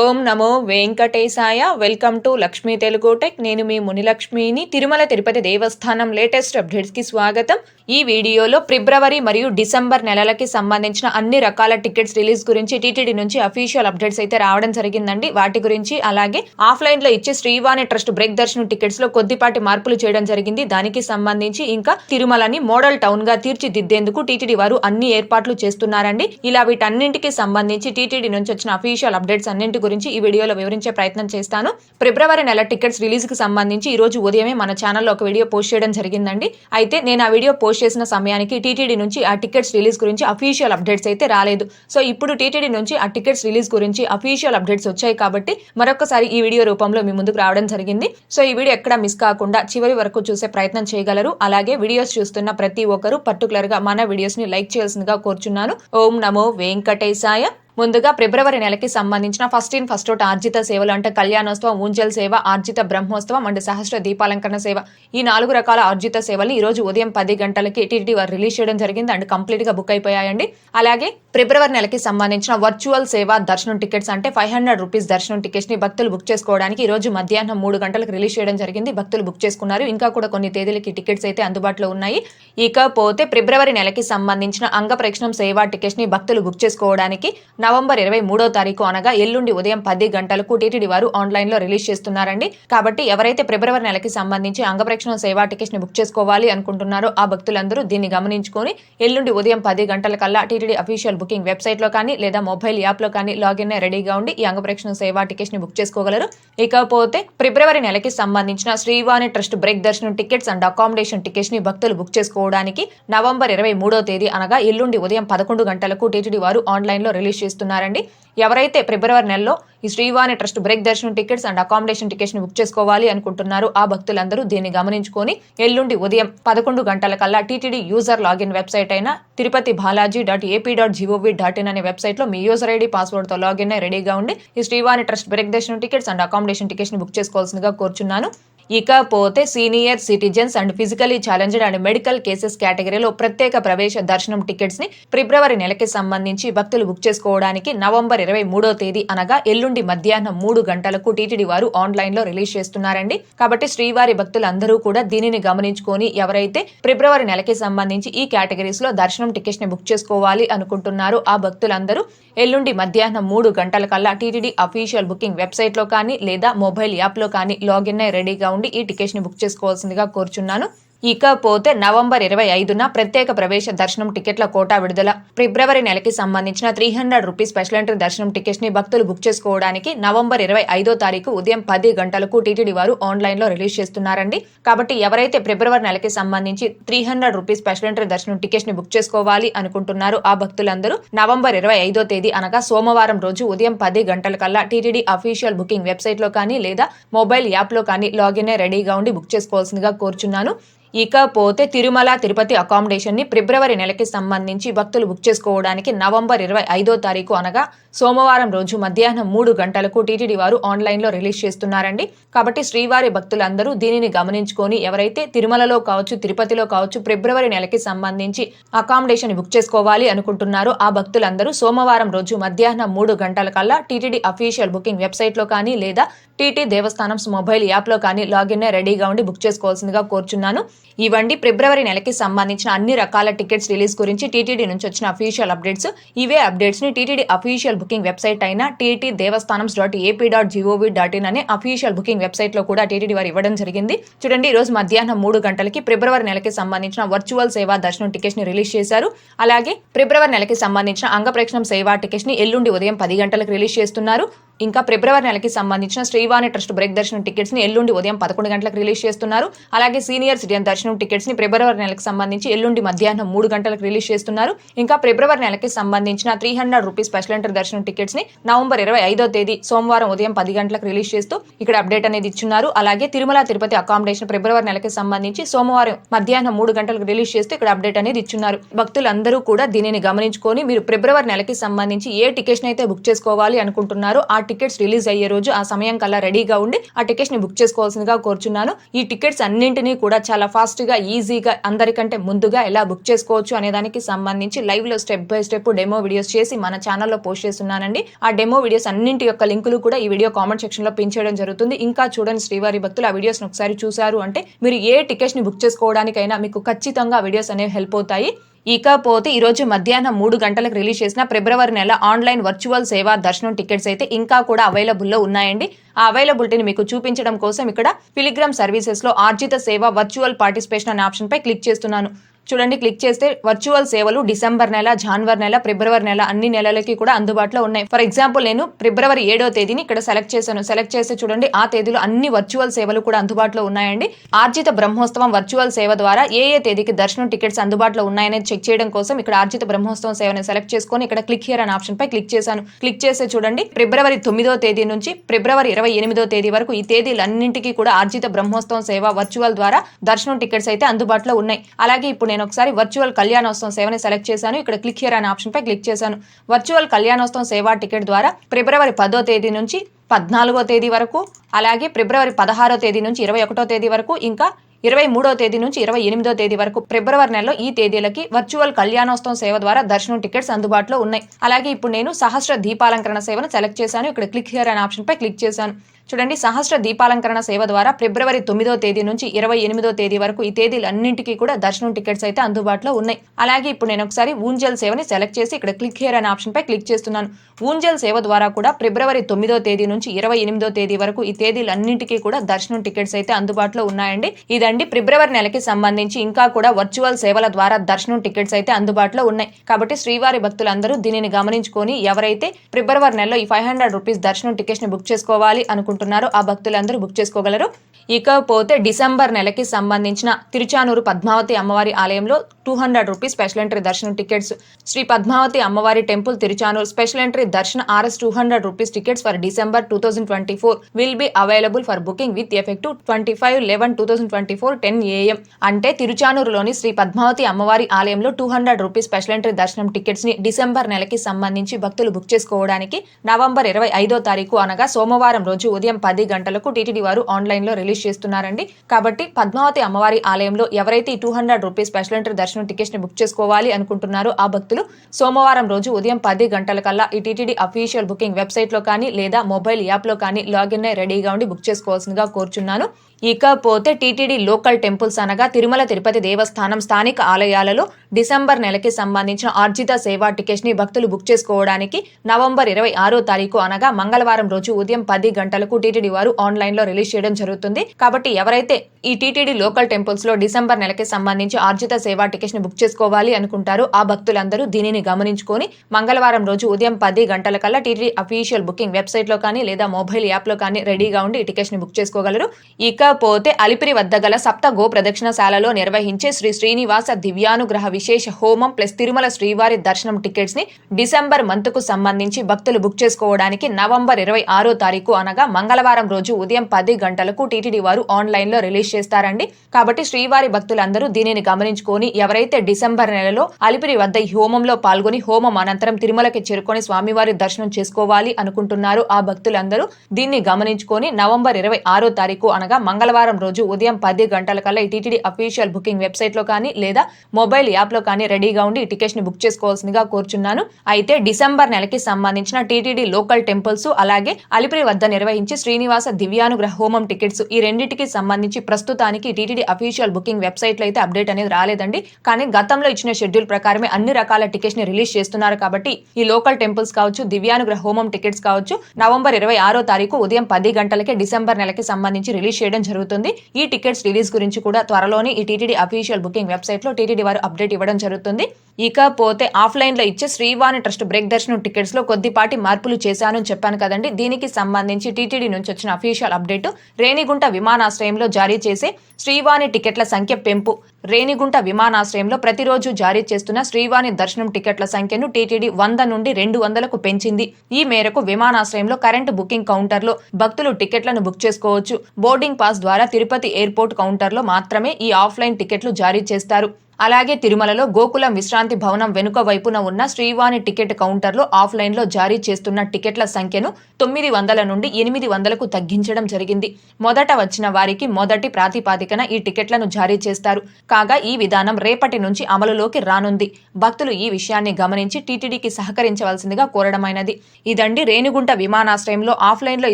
ఓం నమో వెంకటేశాయ. Welcome to Lakshmi Telugu tech. నేను మీ మునిలక్ష్మిని. తిరుమల తిరుపతి దేవస్థానం లేటెస్ట్ అప్డేట్స్కి స్వాగతం. ఈ వీడియోలో ఫిబ్రవరి మరియు డిసెంబర్ నెలలకి సంబంధించిన అన్ని రకాల టికెట్స్ రిలీజ్ గురించి టీటీడీ నుంచి అఫీషియల్ అప్డేట్స్ అయితే రావడం జరిగిందండి. వాటి గురించి అలాగే ఆఫ్లైన్లో ఇచ్చే శ్రీవాణి ట్రస్ట్ బ్రేక్ దర్శనం టికెట్స్లో కొద్దిపాటి మార్పులు చేయడం జరిగింది. దానికి సంబంధించి ఇంకా తిరుమలని మోడల్ టౌన్గా తీర్చిదిద్దేందుకు టీటీడీ వారు అన్ని ఏర్పాట్లు చేస్తున్నారండి. ఇలా వీటన్నింటికి సంబంధించి టీటీడీ నుంచి వచ్చిన అఫీషియల్ అప్డేట్స్ అన్నింటి గురించి ఈ వీడియోలో వివరించే ప్రయత్నం చేస్తాను. ఫిబ్రవరి నెల టికెట్స్ రిలీజ్కి సంబంధించి ఈ రోజు ఉదయమే మన ఛానల్లో ఒక వీడియో పోస్ట్ చేయడం జరిగిందండి. అయితే నేను ఆ వీడియో పోస్ట్ చేసిన సమయానికి టీటీడీ నుంచి ఆ టికెట్స్ రిలీజ్ గురించి అఫీషియల్ అప్డేట్స్ అయితే రాలేదు. సో ఇప్పుడు టీటీడీ నుంచి ఆ టికెట్స్ రిలీజ్ గురించి అఫీషియల్ అప్డేట్స్ వచ్చాయి కాబట్టి మరొకసారి ఈ వీడియో రూపంలో మీ ముందుకు రావడం జరిగింది. సో ఈ వీడియో ఎక్కడ మిస్ కాకుండా చివరి వరకు చూసే ప్రయత్నం చేయగలరు. అలాగే వీడియోస్ చూస్తున్న ప్రతి ఒక్కరూ పర్టికులర్గా మన వీడియోస్ని లైక్ చేయాల్సిందిగా కోరుచున్నాను. ఓం నమో వెంకటేశాయ. ముందుగా ఫిబ్రవరి నెలకి సంబంధించిన ఫస్ట్ ఇన్ ఫస్ట్ అవుట్ ఆర్జిత సేవలు అంటే కళ్యాణోత్సవం ఊంజల్ సేవ ఆర్జిత బ్రహ్మోత్సవం అండ్ సహస్ర దీపాలంకరణ సేవ. ఈ నాలుగు రకాల ఆర్జిత సేవలు ఈ రోజు ఉదయం పది గంటలకి టీటీడీ వారు రిలీజ్ చేయడం జరిగింది అండ్ కంప్లీట్గా బుక్ అయిపోయాయండి. అలాగే ఫిబ్రవరి నెలకి సంబంధించిన వర్చువల్ సేవ దర్శనం టికెట్స్ అంటే ఫైవ్ హండ్రెడ్ రూపీస్ దర్శనం టికెట్స్ని భక్తులు బుక్ చేసుకోవడానికి ఈ రోజు మధ్యాహ్నం మూడు గంటలకు రిలీజ్ చేయడం జరిగింది. భక్తులు బుక్ చేసుకున్నారు. ఇంకా కూడా కొన్ని తేదీలకి టికెట్స్ అయితే అందుబాటులో ఉన్నాయి. ఇకపోతే ఫిబ్రవరి నెలకి సంబంధించిన అంగ ప్రక్షణం సేవా టికెట్స్ని భక్తులు బుక్ చేసుకోవడానికి నవంబర్ ఇరవై మూడో తారీఖు అనగా ఎల్లుండి ఉదయం పది గంటలకు టీటీడీ వారు ఆన్లైన్లో రిలీజ్ చేస్తున్నారండి. కాబట్టి ఎవరైతే ఫిబ్రవరి నెలకి సంబంధించి అంగప్రేక్షణ సేవా టికెట్స్ని బుక్ చేసుకోవాలి అనుకుంటున్నారో ఆ భక్తులందరూ దీన్ని గమనించుకొని ఎల్లుండి ఉదయం పది గంటల కల్లా టీటీడీ అఫీషియల్ బుకింగ్ వెబ్సైట్లో కానీ లేదా మొబైల్ యాప్లో కానీ లాగిన్ రెడీగా ఉండి ఈ అంగప్రేక్షణ సేవా టికెట్స్ని బుక్ చేసుకోగలరు. ఇకపోతే ఫిబ్రవరి నెలకి సంబంధించిన శ్రీవాణి ట్రస్ట్ బ్రేక్ దర్శనం టికెట్స్ అండ్ అకామిడేషన్ టికెట్స్ని భక్తులు బుక్ చేసుకోవడానికి నవంబర్ ఇరవై మూడో తేదీ అనగా ఎల్లుండి ఉదయం పదకొండు గంటలకు టీటీడీ వారు ఆన్లైన్లో రిలీజ్ చేస్తున్నారండి ఎవరైతే ఫిబ్రవరి నెలలో ఈ శ్రీవాణి ట్రస్ట్ బ్రేక్ దర్శనం టికెట్స్ అండ్ అకామిడేషన్ టికెట్స్ని బుక్ చేసుకోవాలి అనుకుంటున్నారు ఆ భక్తులందరూ దీన్ని గమనించుకొని ఎల్లుండి ఉదయం పదకొండు గంటల కల్లా టీటీడీ యూజర్ లాగిన్ వెబ్సైట్ అయిన Tirupati Balaji dot AP dot GOV dot in అనే వెబ్సైట్లో మీ యూజర్ ఐడి పాస్వర్డ్తో లాగిన్ అయి రెడీగా ఉండి ఈ శ్రీవాణి ట్రస్ట్ బ్రేక్ దర్శనం టికెట్స్ అండ్ అకామిడేషన్ టికెట్స్ని బుక్ చేసుకోవాల్సిందిగా కోరుచున్నాను. ఇకపోతే senior citizens and physically challenged and medical cases కేటగిరీలో ప్రత్యేక ప్రవేశ దర్శనం టికెట్స్ని ఫిబ్రవరి నెలకి సంబంధించి భక్తులు బుక్ చేసుకోవడానికి నవంబర్ ఇరవై మూడో తేదీ అనగా ఎల్లుండి మధ్యాహ్నం మూడు గంటలకు టీటీడీ వారు ఆన్లైన్లో రిలీజ్ చేస్తున్నారండి. కాబట్టి శ్రీవారి భక్తులందరూ కూడా దీనిని గమనించుకొని ఎవరైతే ఫిబ్రవరి నెలకి సంబంధించి ఈ కేటగిరీస్లో దర్శనం టికెట్స్ని బుక్ చేసుకోవాలి అనుకుంటున్నారో ఆ భక్తులందరూ ఎల్లుండి మధ్యాహ్నం మూడు గంటల కల్లా టీటీడీ అఫీషియల్ బుకింగ్ వెబ్సైట్లో కానీ లేదా మొబైల్ యాప్లో కానీ లాగిన్ అయి రెడీగా ఉండి ఈ టికెట్స్ని బుక్ చేసుకోవాల్సిందిగా కోరుచున్నాను. ఇకపోతే నవంబర్ ఇరవై ఐదున ప్రత్యేక ప్రవేశ దర్శనం టికెట్ల కోటా విడుదల. ఫిబ్రవరి నెలకి సంబంధించిన three hundred rupees special entry దర్శనం టికెట్స్ని భక్తులు బుక్ చేసుకోవడానికి నవంబర్ ఇరవై ఐదో తారీఖు ఉదయం పది గంటలకు టీటీడీ వారు ఆన్లైన్లో రిలీజ్ చేస్తున్నారండి. కాబట్టి ఎవరైతే ఫిబ్రవరి నెలకి సంబంధించి three hundred rupees special entry దర్శనం టికెట్స్ని బుక్ చేసుకోవాలి అనుకుంటున్నారో ఆ భక్తులందరూ నవంబర్ ఇరవై ఐదో తేదీ అనగా సోమవారం రోజు ఉదయం పది గంటల కల్లా టీటీడీ అఫీషియల్ బుకింగ్ వెబ్సైట్లో కానీ లేదా మొబైల్ యాప్లో కానీ లాగిన్ రెడీగా ఉండి బుక్ చేసుకోవాల్సిందిగా కోరుచున్నాను. ఇకపోతే తిరుమల తిరుపతి అకామిడేషన్ని ఫిబ్రవరి నెలకి సంబంధించి భక్తులు బుక్ చేసుకోవడానికి నవంబర్ ఇరవై ఐదో తారీఖు అనగా సోమవారం రోజు మధ్యాహ్నం మూడు గంటలకు టీటీడీ వారు ఆన్లైన్లో రిలీజ్ చేస్తున్నారండి. కాబట్టి శ్రీవారి భక్తులందరూ దీనిని గమనించుకొని ఎవరైతే తిరుమలలో కావచ్చు తిరుపతిలో కావచ్చు ఫిబ్రవరి నెలకి సంబంధించి అకామిడేషన్ బుక్ చేసుకోవాలి అనుకుంటున్నారో ఆ భక్తులందరూ సోమవారం రోజు మధ్యాహ్నం మూడు గంటల కల్లా టీటీడీ అఫీషియల్ బుకింగ్ వెబ్సైట్లో కానీ లేదా టీటీ దేవస్థానం మొబైల్ యాప్లో కానీ లాగిన్ రెడీగా ఉండి బుక్ చేసుకోవాల్సిందిగా కోరుచున్నాను. ఇవండి ఫిబ్రవరి నెలకి సంబంధించిన అన్ని రకాల టికెట్స్ రిలీజ్ గురించి టీటీడీ నుంచి వచ్చిన అఫీషియల్ అప్డేట్స్ ఇవే అప్డేట్స్ని టీటీడీ అఫీషియల్ బుకింగ్ వెబ్సైట్ అయిన TT Devasthanam dot AP dot GOV dot in అనే అఫీషియల్ బుకింగ్ వెబ్సైట్లో కూడా టీటీడీ వారు ఇవ్వడం జరిగింది. చూడండి ఈ రోజు మధ్యాహ్నం మూడు గంటలకి ఫిబ్రవరి నెలకి సంబంధించిన వర్చువల్ సేవా దర్శనం టికెట్స్ని రిలీజ్ చేశారు. అలాగే ఫిబ్రవరి నెలకి సంబంధించిన అంగప్రేక్షణం సేవా టికెట్స్ని ఎల్లుండి ఉదయం పది గంటలకు రిలీజ్ చేస్తున్నారు. ఇంకా ఫిబ్రవరి నెలకి సంబంధించిన శ్రీవాణి ట్రస్ట్ బ్రేక్ దర్శనం టికెట్స్ని ఎల్లుండి ఉదయం పదకొండు గంటలకు రిలీజ్ చేస్తున్నారు. అలాగే సీనియర్ సిటిజన్ దర్శనం టికెట్స్ని ఫిబ్రవరి నెలకు సంబంధించి ఎల్లుండి మధ్యాహ్నం మూడు గంటలకు రిలీజ్ చేస్తున్నారు. ఇంకా ఫిబ్రవరి నెలకి సంబంధించిన three hundred rupees special enter దర్శనం టికెట్స్ని నవంబర్ ఇరవై ఐదో తేదీ సోమవారం ఉదయం పది గంటలకు రిలీజ్ చేస్తూ ఇక్కడ అప్డేట్ అనేది ఇచ్చున్నారు. అలాగే తిరుమల తిరుపతి అకామిడేషన్ ఫిబ్రవరి నెలకి సంబంధించి సోమవారం మధ్యాహ్నం మూడు గంటలకు రిలీజ్ చేస్తూ ఇక్కడ అప్డేట్ అనేది ఇచ్చున్నారు. భక్తులందరూ కూడా దీనిని గమనించుకొని మీరు ఫిబ్రవరి నెలకి సంబంధించి ఏ టికెట్స్ అయితే బుక్ చేసుకోవాలి అనుకుంటున్నారో ఆ టికెట్స్ రిలీజ్ అయ్యే రోజు ఆ సమయం కల్లా రెడీగా ఉండి ఆ టికెట్స్ని బుక్ చేసుకోవాల్సిందిగా కోరుచున్నాను. ఈ టికెట్స్ అన్నింటినీ కూడా చాలా ఫాస్ట్గా ఈజీగా అందరికంటే ముందుగా ఎలా బుక్ చేసుకోవచ్చు అనే దానికి సంబంధించి లైవ్లో step by step demo videos చేసి మన ఛానల్లో పోస్ట్ చేస్తున్నానండి. ఆ డెమో వీడియోస్ అన్నింటి యొక్క లింకులు కూడా ఈ వీడియో కామెంట్ సెక్షన్లో పిన్ చేయడం జరుగుతుంది. ఇంకా చూడండి శ్రీవారి భక్తులు ఆ వీడియోస్ ఒకసారి చూసారు అంటే మీరు ఏ టికెట్స్ని బుక్ చేసుకోవడానికైనా మీకు ఖచ్చితంగా ఆ వీడియోస్ అనేవి హెల్ప్ అవుతాయి. ఇకపోతే ఈరోజు మధ్యాహ్నం మూడు గంటలకు రిలీజ్ చేసిన ఫిబ్రవరి నెల ఆన్లైన్ వర్చువల్ సేవా దర్శనం టికెట్స్ అయితే ఇంకా కూడా అవైలబుల్లో ఉన్నాయండి. ఆ అవైలబిలిటీని మీకు చూపించడం కోసం ఇక్కడ పిలిగ్రామ్ సర్వీసెస్లో ఆర్జిత సేవ వర్చువల్ పార్టిసిపేషన్ అనే ఆప్షన్పై క్లిక్ చేస్తున్నాను. చూడండి క్లిక్ చేస్తే వర్చువల్ సేవలు డిసెంబర్ నెల జాన్వరి నెల ఫిబ్రవరి నెల అన్ని నెలలకి కూడా అందుబాటులో ఉన్నాయి. ఫర్ ఎగ్జాంపుల్ నేను ఫిబ్రవరి ఏడో తేదీని ఇక్కడ సెలెక్ట్ చేశాను. సెలెక్ట్ చేస్తే చూడండి ఆ తేదీలో అన్ని వర్చువల్ సేవలు కూడా అందుబాటులో ఉన్నాయండి. ఆర్జిత బ్రహ్మోత్సవం వర్చువల్ సేవ ద్వారా ఏ ఏ తేదీకి దర్శనం టికెట్స్ అందుబాటులో ఉన్నాయనేది చెక్ చేయడం కోసం ఇక్కడ ఆర్జిత బ్రహ్మోత్సవం సేవని సెలెక్ట్ చేసుకొని ఇక్కడ క్లిక్ హియర్ అనే ఆప్షన్ పై క్లిక్ చేశాను. క్లిక్ చేస్తే చూడండి ఫిబ్రవరి తొమ్మిదో తేదీ నుంచి ఫిబ్రవరి ఇరవై ఎనిమిదో తేదీ వరకు ఈ తేదీలన్నింటికి కూడా ఆర్జిత బ్రహ్మోత్సవం సేవ వర్చువల్ ద్వారా దర్శనం టికెట్స్ అయితే అందుబాటులో ఉన్నాయి. అలాగే ఇప్పుడు నేను ఒకసారి వర్చువల్ కళ్యాణోత్సవం సేవని సెలెక్ట్ చేశాను. ఇక్కడ క్లిక్ హియర్ అనే ఆప్షన్ పై క్లిక్ చేశాను. వర్చువల్ కళ్యాణోత్సవం సేవా టికెట్ ద్వారా ఫిబ్రవరి పదో తేదీ నుంచి పద్నాలుగో తేదీ వరకు అలాగే ఫిబ్రవరి పదహారో తేదీ నుంచి ఇరవై ఒకటో తేదీ వరకు ఇంకా ఇరవై మూడో తేదీ నుంచి ఇరవై ఎనిమిదో తేదీ వరకు ఫిబ్రవరి నెలలో ఈ తేదీలకి వర్చువల్ కళ్యాణోత్సవం సేవ ద్వారా దర్శనం టికెట్స్ అందుబాటులో ఉన్నాయి. అలాగే ఇప్పుడు నేను సహస్ర దీపాలంకరణ సేవను సెలెక్ట్ చేశాను. ఇక్కడ క్లిక్ హియర్ అనే ఆప్షన్ పై క్లిక్ చేశాను. చూడండి సహస్ర దీపాలంకరణ సేవ ద్వారా ఫిబ్రవరి తొమ్మిదో తేదీ నుంచి ఇరవై ఎనిమిదో తేదీ వరకు ఈ తేదీలన్నింటికీ కూడా దర్శనం టికెట్స్ అయితే అందుబాటులో ఉన్నాయి. అలాగే ఇప్పుడు నేను ఒకసారి ఊంజల్ సేవని సెలెక్ట్ చేసి ఇక్కడ క్లిక్ హియర్ అనే ఆప్షన్ పై క్లిక్ చేస్తున్నాను. ఊంజల్ సేవ ద్వారా కూడా ఫిబ్రవరి తొమ్మిదో తేదీ నుంచి ఇరవై ఎనిమిదో తేదీ వరకు ఈ తేదీలన్నింటికీ కూడా దర్శనం టికెట్స్ అయితే అందుబాటులో ఉన్నాయండి. ఇదండి ఫిబ్రవరి నెలకి సంబంధించి ఇంకా కూడా వర్చువల్ సేవల ద్వారా దర్శనం టికెట్స్ అయితే అందుబాటులో ఉన్నాయి. కాబట్టి శ్రీవారి భక్తులందరూ దీనిని గమనించుకొని ఎవరైతే ఫిబ్రవరి నెలలో ఈ ఫైవ్ హండ్రెడ్ రూపీస్ దర్శనం టికెట్స్ని బుక్ చేసుకోవాలి అనుకుంటున్నారు చేసుకుంటున్నారో ఆ భక్తులందరూ బుక్ చేసుకోగలరు ఇకపోతే డిసెంబర్ నెలకి సంబంధించిన తిరుచానూరు పద్మావతి అమ్మవారి ఆలయంలో two hundred rupees special entry దర్శనం టికెట్స్. శ్రీ పద్మావతి అమ్మవారి temple Tiruchanur special entry darshan RS two hundred rupees tickets for December two thousand twenty four will be available for booking with effect twenty five eleven two thousand twenty four ten AM అంటే తిరుచానూరులోని శ్రీ పద్మావతి అమ్మవారి ఆలయంలో two hundred rupees special entry దర్శనం టికెట్స్ని December నెలకి సంబంధించి భక్తులు book చేసుకోవడానికి నవంబర్ ఇరవై ఐదో తారీఖు అనగా సోమవారం రోజు ఉదయం పది గంటలకు టీటీడీ వారు ఆన్లైన్లో పబ్లిష్ చేస్తున్నారండి. కాబట్టి పద్మావతి అమ్మవారి ఆలయంలో ఎవరైతే ఈ two hundred rupees special entry దర్శనం టికెట్స్ని బుక్ చేసుకోవాలి అనుకుంటున్నారో ఆ భక్తులు సోమవారం రోజు ఉదయం పది గంటల కల్లా ఈ టీటీడీ అఫీషియల్ బుకింగ్ వెబ్సైట్లో కానీ లేదా మొబైల్ యాప్లో కానీ లాగిన్ అయి రెడీగా ఉండి బుక్ చేసుకోవాల్సిందిగా కోరుచున్నాను. ఇకపోతే టీటీడీ లోకల్ టెంపుల్స్ అనగా తిరుమల తిరుపతి దేవస్థానం స్థానిక ఆలయాలలో డిసెంబర్ నెలకి సంబంధించిన ఆర్జిత సేవా టికెట్స్ని భక్తులు బుక్ చేసుకోవడానికి నవంబర్ ఇరవై ఆరో తారీఖు అనగా మంగళవారం రోజు ఉదయం పది గంటలకు టీటీడీ వారు ఆన్లైన్లో రిలీజ్ చేయడం జరుగుతుంది. కాబట్టి ఎవరైతే ఈ టీటీడీ లోకల్ టెంపుల్స్లో డిసెంబర్ నెలకి సంబంధించి ఆర్జిత సేవా టికెట్స్ని బుక్ చేసుకోవాలి అనుకుంటారు ఆ భక్తులందరూ దీనిని గమనించుకొని మంగళవారం రోజు ఉదయం పది గంటల కల్లా టీటీడీ అఫీషియల్ బుకింగ్ వెబ్సైట్లో కానీ లేదా మొబైల్ యాప్లో కానీ రెడీగా ఉండి ఈ టికెట్స్ని బుక్ చేసుకోగలరు. ఇకపోతే అలిపిరి వద్ద గల సప్త గో ప్రదక్షిణశాలలో నిర్వహించే శ్రీ శ్రీనివాస దివ్యానుగ్రహ విశేష హోమం ప్లస్ తిరుమల శ్రీవారి దర్శనం టికెట్స్ని డిసెంబర్ మంత్కు సంబంధించి భక్తులు బుక్ చేసుకోవడానికి నవంబర్ ఇరవై ఆరో తారీఖు అనగా మంగళవారం రోజు ఉదయం పది గంటలకు టీటీడీ వారు ఆన్లైన్లో రిలీజ్ చేస్తారండి. కాబట్టి శ్రీవారి భక్తులందరూ దీనిని గమనించుకొని ఎవరైతే డిసెంబర్ నెలలో అలిపిరి వద్ద ఈ హోమంలో పాల్గొని హోమం అనంతరం తిరుమలకి చేరుకొని స్వామివారి దర్శనం చేసుకోవాలి అనుకుంటున్నారు ఆ భక్తులందరూ దీన్ని గమనించుకొని నవంబర్ ఇరవై ఆరో తారీఖు అనగా మంగళవారం రోజు ఉదయం పది గంటల కల్లా ఈ టీటీడీ అఫీషియల్ బుకింగ్ వెబ్సైట్లో కానీ లేదా మొబైల్ యాప్లో కానీ రెడీగా ఉండి ఈ ని బుక్ చేసుకోవాల్సిందిగా కోరుచున్నాను. అయితే డిసెంబర్ నెలకి సంబంధించిన టీటీడీ లోకల్ టెంపుల్స్ అలాగే అలిపిరి వద్ద నిర్వహించి శ్రీనివాస దివ్యానుగ్రహ హోమం టికెట్స్ ఈ రెండింటికి సంబంధించి ప్రస్తుతానికి టీటీడీ అఫీషియల్ బుకింగ్ వెబ్సైట్లో అయితే అప్డేట్ అనేది రాలేదండి. కానీ గతంలో ఇచ్చిన షెడ్యూల్ ప్రకారమే అన్ని రకాల టికెట్స్ని రిలీజ్ చేస్తున్నారు కాబట్టి ఈ లోకల్ టెంపుల్స్ కావచ్చు దివ్యానుగ్రహ హోమం టికెట్స్ కావచ్చు నవంబర్ ఇరవై ఆరో తారీఖు ఉదయం పది గంటలకే డిసెంబర్ నెలకి సంబంధించి రిలీజ్ చేయడం జరుగుతుంది. ఈ టికెట్స్ రిలీజ్ గురించి కూడా త్వరలోనే ఈ టీటీడీ అఫీషియల్ బుకింగ్ వెబ్సైట్లో టీటీడీ వారు అప్డేట్ ఇవ్వడం జరుగుతుంది. ఇకపోతే ఆఫ్లైన్లో ఇచ్చే శ్రీవాణి ట్రస్ట్ బ్రేక్ దర్శనం టికెట్స్లో కొద్దిపాటి మార్పులు చేశాను చెప్పాను కదండి. దీనికి సంబంధించి టీటీడీ నుంచి వచ్చిన అఫీషియల్ అప్డేట్ రేణిగుంట విమానాశ్రయంలో జారీ చేసే శ్రీవాణి టికెట్ల సంఖ్య పెంపు. రేణిగుంట విమానాశ్రయంలో ప్రతిరోజు జారీ చేస్తున్న శ్రీవాణి దర్శనం టికెట్ల సంఖ్యను టీటీడీ వంద నుండి రెండు వందలకు పెంచింది. ఈ మేరకు విమానాశ్రయంలో కరెంటు బుకింగ్ కౌంటర్లో భక్తులు టికెట్లను బుక్ చేసుకోవచ్చు. బోర్డింగ్ పాస్ ద్వారా తిరుపతి ఎయిర్పోర్ట్ కౌంటర్లో మాత్రమే ఈ ఆఫ్లైన్ టికెట్లు జారీ చేస్తారు. అలాగే తిరుమలలో గోకులం విశ్రాంతి భవనం వెనుక వైపున ఉన్న శ్రీవాణి టికెట్ కౌంటర్లో ఆఫ్లైన్లో జారీ చేస్తున్న టికెట్ల సంఖ్యను తొమ్మిది వందల నుండి ఎనిమిది వందలకు తగ్గించడం జరిగింది. మొదట వచ్చిన వారికి మొదటి ప్రాతిపాదికన ఈ టికెట్లను జారీ చేస్తారు. కాగా ఈ విధానం రేపటి నుంచి అమలులోకి రానుంది. భక్తులు ఈ విషయాన్ని గమనించి టీటీడీకి సహకరించవలసిందిగా కోరడమైనది. ఇదండి రేణిగుంట విమానాశ్రయంలో ఆఫ్లైన్లో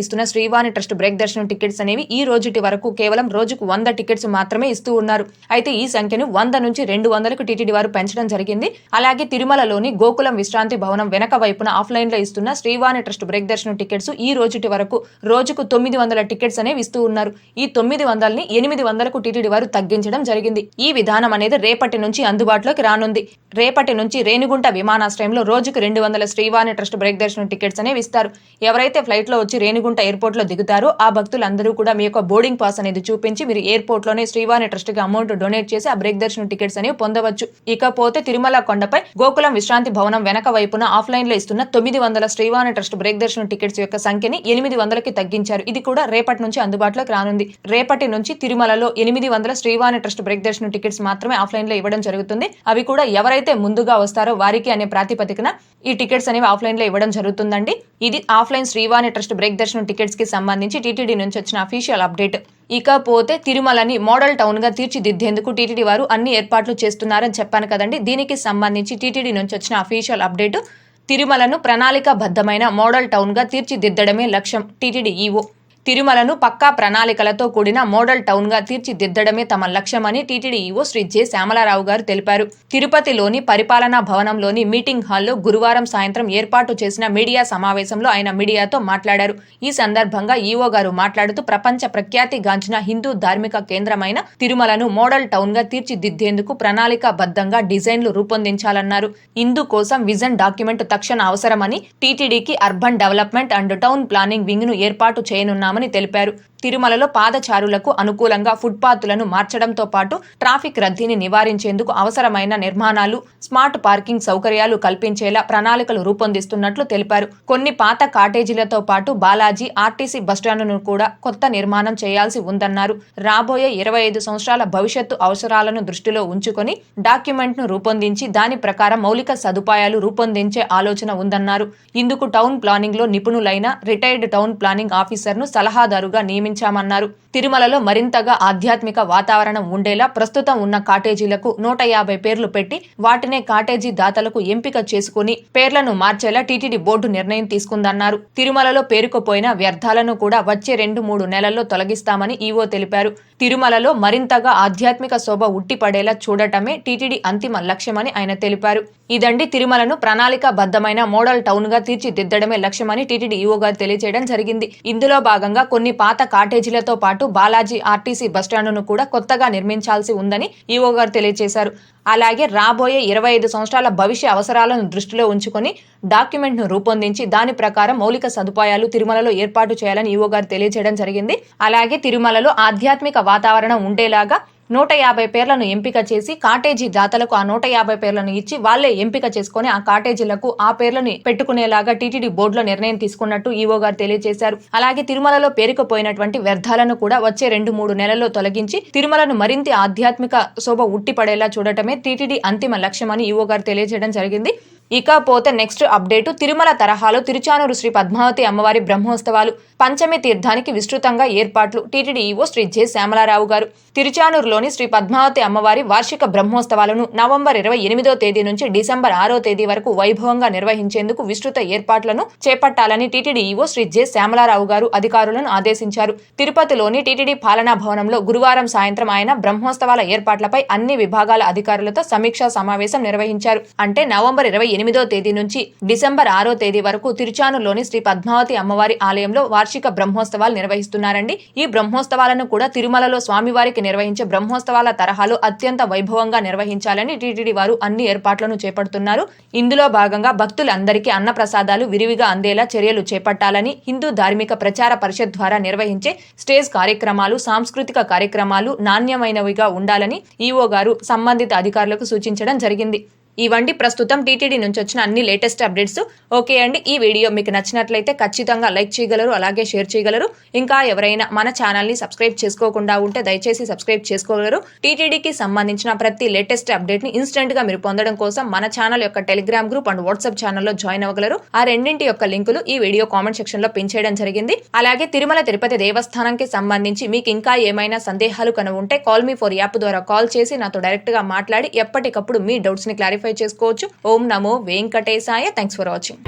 ఇస్తున్న శ్రీవాణి ట్రస్ట్ బ్రేక్ దర్శనం టికెట్స్ అనేవి ఈ రోజుటి వరకు కేవలం రోజుకు వంద టికెట్స్ మాత్రమే ఇస్తూ ఉన్నారు. అయితే ఈ సంఖ్యను వంద నుంచి రెండు వందలకు టీటీడీ వారు పెంచడం జరిగింది. అలాగే తిరుమలలోని గోకులం విశ్రాంతి భవనం వెనక వైపున ఆఫ్లైన్లో ఇస్తున్న శ్రీవాణి ట్రస్ట్ బ్రేక్ దర్శనం టికెట్స్ ఈ రోజుటి వరకు రోజుకు తొమ్మిది వందల టికెట్స్ అనేవి ఇస్తూ ఉన్నారు. ఈ తొమ్మిది వందలని ఎనిమిది వందలకు టీటీడీ వారు తగ్గించడం జరిగింది. ఈ విధానం అనేది రేపటి నుంచి అందుబాటులోకి రానుంది. రేపటి నుంచి రేణిగుంట విమానాశ్రయంలో రోజుకు రెండు వందల శ్రీవాణి ట్రస్ట్ బ్రేక్ దర్శనం టికెట్స్ అనేవి ఇస్తారు. ఎవరైతే ఫ్లైట్లో వచ్చి రేణిగుంట ఎయిర్పోర్ట్లో దిగుతారో ఆ భక్తులందరూ కూడా మీ యొక్క బోర్డింగ్ పాస్ అనేది చూపించి మీరు ఎయిర్పోర్ట్లోనే శ్రీవాణి ట్రస్ట్కి అమౌంట్ డొనేట్ చేసి ఆ బ్రేక్ దర్శనం టికెట్స్ అనేవి పొందవచ్చు. ఇకపోతే తిరుమల కొండపై గోకులం విశ్రాంతి భవనం వెనక వైపున ఆఫ్లైన్లో ఇస్తున్న తొమ్మిది వందల శ్రీవాణి ట్రస్ట్ బ్రేక్ దర్శనం టికెట్స్ యొక్క సంఖ్యని ఎనిమిది వందలకి తగ్గించారు. ఇది కూడా రేపటి నుంచి అందుబాటులోకి రానుంది. రేపటి నుంచి తిరుమలలో ఎనిమిది వందల శ్రీవాణి ట్రస్ట్ బ్రేక్ దర్శనం టికెట్స్ మాత్రమే ఆఫ్లైన్లో ఇవ్వడం జరుగుతుంది. అవి కూడా ఎవరైతే ముందుగా వస్తారో వారికి అనే ప్రాతిపదికన ఈ టికెట్స్ అనేవి ఆఫ్లైన్లో ఇవ్వడం జరుగుతుందండి. ఇది ఆఫ్లైన్ శ్రీవాణి ట్రస్ట్ బ్రేక్ దర్శనం టికెట్స్కి సంబంధించి టీటీడీ నుంచి వచ్చిన అఫీషియల్ అప్డేట్. ఇకపోతే తిరుమలని మోడల్ టౌన్గా తీర్చిదిద్దేందుకు టీటీడీ వారు అన్ని ఏర్పాట్లు చేస్తున్నారని చెప్పాను కదండి. దీనికి సంబంధించి టీటీడీ నుంచి వచ్చిన అఫీషియల్ అప్డేట్ తిరుమలను ప్రణాళికాబద్ధమైన మోడల్ టౌన్గా తీర్చిదిద్దడమే లక్ష్యం టీటీడీ ఈవో. తిరుమలను పక్కా ప్రణాళికలతో కూడిన మోడల్ టౌన్గా తీర్చిదిద్దడమే తమ లక్ష్యమని TTD EO Sri J Shyamala Rao గారు తెలిపారు. తిరుపతిలోని పరిపాలనా భవనంలోని మీటింగ్ హాల్లో గురువారం సాయంత్రం ఏర్పాటు చేసిన మీడియా సమావేశంలో ఆయన మీడియాతో మాట్లాడారు. ఈ సందర్భంగా ఈవో గారు మాట్లాడుతూ ప్రపంచ ప్రఖ్యాతి గాంచిన హిందూ ధార్మిక కేంద్రమైన తిరుమలను మోడల్ టౌన్గా తీర్చిదిద్దేందుకు ప్రణాళికాబద్ధంగా డిజైన్లు రూపొందించాలన్నారు. ఇందుకోసం విజన్ డాక్యుమెంట్ తక్షణ అవసరమని టీటీడీకి urban development and town planning వింగ్ను ఏర్పాటు చేస్తున్నామని తెలిపారు తిరుమలలో పాదచారులకు అనుకూలంగా ఫుట్పాత్లను మార్చడంతో పాటు ట్రాఫిక్ రద్దీని నివారించేందుకు అవసరమైన నిర్మాణాలు స్మార్ట్ పార్కింగ్ సౌకర్యాలు కల్పించేలా ప్రణాళికలు రూపొందిస్తున్నట్లు తెలిపారు. కొన్ని పాత కాటేజీలతో పాటు బాలాజీ ఆర్టీసీ బస్టాండును కూడా కొత్త నిర్మాణం చేయాల్సి ఉందన్నారు. రాబోయే ఇరవై ఐదు సంవత్సరాల భవిష్యత్తు అవసరాలను దృష్టిలో ఉంచుకొని డాక్యుమెంట్ను రూపొందించి దాని ప్రకారం మౌలిక సదుపాయాలు రూపొందించే ఆలోచన ఉందన్నారు. ఇందుకు టౌన్ ప్లానింగ్లో నిపుణులైన రిటైర్డ్ టౌన్ ప్లానింగ్ ఆఫీసర్ను సలహాదారుగా నిర్మించామన్నారు తిరుమలలో మరింతగా ఆధ్యాత్మిక వాతావరణం ఉండేలా ప్రస్తుతం ఉన్న కాటేజీలకు నూట యాభై పేర్లు పెట్టి వాటినే కాటేజీ దాతలకు ఎంపిక చేసుకుని పేర్లను మార్చేలా టీటీడీ బోర్డు నిర్ణయం తీసుకుందన్నారు. తిరుమలలో పేరుకుపోయిన వ్యర్థాలను కూడా వచ్చే రెండు మూడు నెలల్లో తొలగిస్తామని ఈవో తెలిపారు. తిరుమలలో మరింతగా ఆధ్యాత్మిక శోభ ఉట్టిపడేలా చూడటమే టీటీడీ అంతిమ లక్ష్యమని ఆయన తెలిపారు. ఇదండి తిరుమలను ప్రణాళికాబద్ధమైన మోడల్ టౌన్గా తీర్చిదిద్దడమే లక్ష్యమని టీటీడీ ఈవో గారు తెలియజేయడం జరిగింది. ఇందులో భాగంగా కొన్ని పాత కాటేజీలతో పాటు బాలాజీ ఆర్టీసీ బస్టాండును కూడా కొత్తగా నిర్మించాల్సి ఉందని ఈవో గారు తెలియజేశారు. అలాగే రాబోయే ఇరవై ఐదు సంవత్సరాల భవిష్య అవసరాలను దృష్టిలో ఉంచుకొని డాక్యుమెంట్ను రూపొందించి దాని ప్రకారం మౌలిక సదుపాయాలు తిరుమలలో ఏర్పాటు చేయాలని ఈవో గారు తెలియజేయడం జరిగింది. అలాగే తిరుమలలో ఆధ్యాత్మిక వాతావరణం ఉండేలాగా నూట యాభై పేర్లను ఎంపిక చేసి కాటేజీ దాతలకు ఆ నూట యాభై పేర్లను ఇచ్చి వాళ్ళే ఎంపిక చేసుకుని ఆ కాటేజీలకు ఆ పేర్లను పెట్టుకునేలాగా టీటీడీ బోర్డులో నిర్ణయం తీసుకున్నట్టు ఈవో గారు తెలియజేశారు. అలాగే తిరుమలలో పేరుకుపోయినటువంటి వ్యర్థాలను కూడా వచ్చే రెండు మూడు నెలల్లో తొలగించి తిరుమలను మరింత ఆధ్యాత్మిక శోభ ఉట్టిపడేలా చూడటమే టీటీడీ అంతిమ లక్ష్యమని ఈవో గారు తెలియజేయడం జరిగింది. ఇకపోతే నెక్స్ట్ అప్డేటు తిరుమల తరహాలో తిరుచానూరు శ్రీ పద్మావతి అమ్మవారి బ్రహ్మోత్సవాలు. పంచమి తీర్థానికి విస్తృతంగా ఏర్పాట్లు. TTD EO Sri J Shyamala Rao గారు. తిరుచానూరులోని శ్రీ పద్మావతి అమ్మవారి వార్షిక బ్రహ్మోత్సవాలను నవంబర్ ఇరవై ఎనిమిదో తేదీ నుంచి డిసెంబర్ ఆరో తేదీ వరకు వైభవంగా నిర్వహించేందుకు విస్తృత ఏర్పాట్లను చేపట్టాలని TTD EO Sri J Shyamala Rao గారు అధికారులను ఆదేశించారు. తిరుపతిలోని టీటీడీ పాలనా భవనంలో గురువారం సాయంత్రం ఆయన బ్రహ్మోత్సవాల ఏర్పాట్లపై అన్ని విభాగాల అధికారులతో సమీక్షా సమావేశం నిర్వహించారు. అంటే నవంబర్ ఇరవై ఎనిమిదో తేదీ నుంచి డిసెంబర్ ఆరో తేదీ వరకు తిరుచానూరులోని శ్రీ పద్మావతి అమ్మవారి ఆలయంలో వార్షిక బ్రహ్మోత్సవాలు నిర్వహిస్తున్నారండి. ఈ బ్రహ్మోత్సవాలను కూడా తిరుమలలో స్వామివారికి నిర్వహించే బ్రహ్మోత్సవాల తరహాలో అత్యంత వైభవంగా నిర్వహించాలని టీటీడీ వారు అన్ని ఏర్పాట్లను చేపడుతున్నారు. ఇందులో భాగంగా భక్తులందరికీ అన్న ప్రసాదాలు విరివిగా అందేలా చర్యలు చేపట్టాలని హిందూ ధార్మిక ప్రచార పరిషత్ ద్వారా నిర్వహించే స్టేజ్ కార్యక్రమాలు సాంస్కృతిక కార్యక్రమాలు నాణ్యమైనవిగా ఉండాలని ఈఓ గారు సంబంధిత అధికారులకు సూచించడం జరిగింది. ఇవండి ప్రస్తుతం టీటీడీ నుంచి వచ్చిన అన్ని లేటెస్ట్ అప్డేట్స్. ఓకే అండి ఈ వీడియో మీకు నచ్చినట్లయితే ఖచ్చితంగా లైక్ చేయగలరు అలాగే షేర్ చేయగలరు. ఇంకా ఎవరైనా మన ఛానల్ని సబ్స్క్రైబ్ చేసుకోకుండా ఉంటే దయచేసి సబ్స్క్రైబ్ చేసుకోగలరు. టీటీడీకి సంబంధించిన ప్రతి లేటెస్ట్ అప్డేట్ని ఇన్స్టెంట్గా మీరు పొందడం కోసం మన ఛానల్ యొక్క టెలిగ్రామ్ గ్రూప్ అండ్ వాట్సాప్ ఛానల్లో జాయిన్ అవ్వగలరు. ఆ రెండింటి యొక్క లింకులు ఈ వీడియో కామెంట్ సెక్షన్లో పిన్ చేయడం జరిగింది. అలాగే తిరుమల తిరుపతి దేవస్థానంకి సంబంధించి మీకు ఇంకా ఏమైనా సందేహాలు కనుక ఉంటే కాల్ మీ ఫోర్ యాప్ ద్వారా కాల్ చేసి నాతో డైరెక్ట్గా మాట్లాడి ఎప్పటికప్పుడు మీ డౌట్స్ని క్లారిఫై చేసుకోవచ్చు. ఓం నమో వెంకటేశాయ. Thanks for watching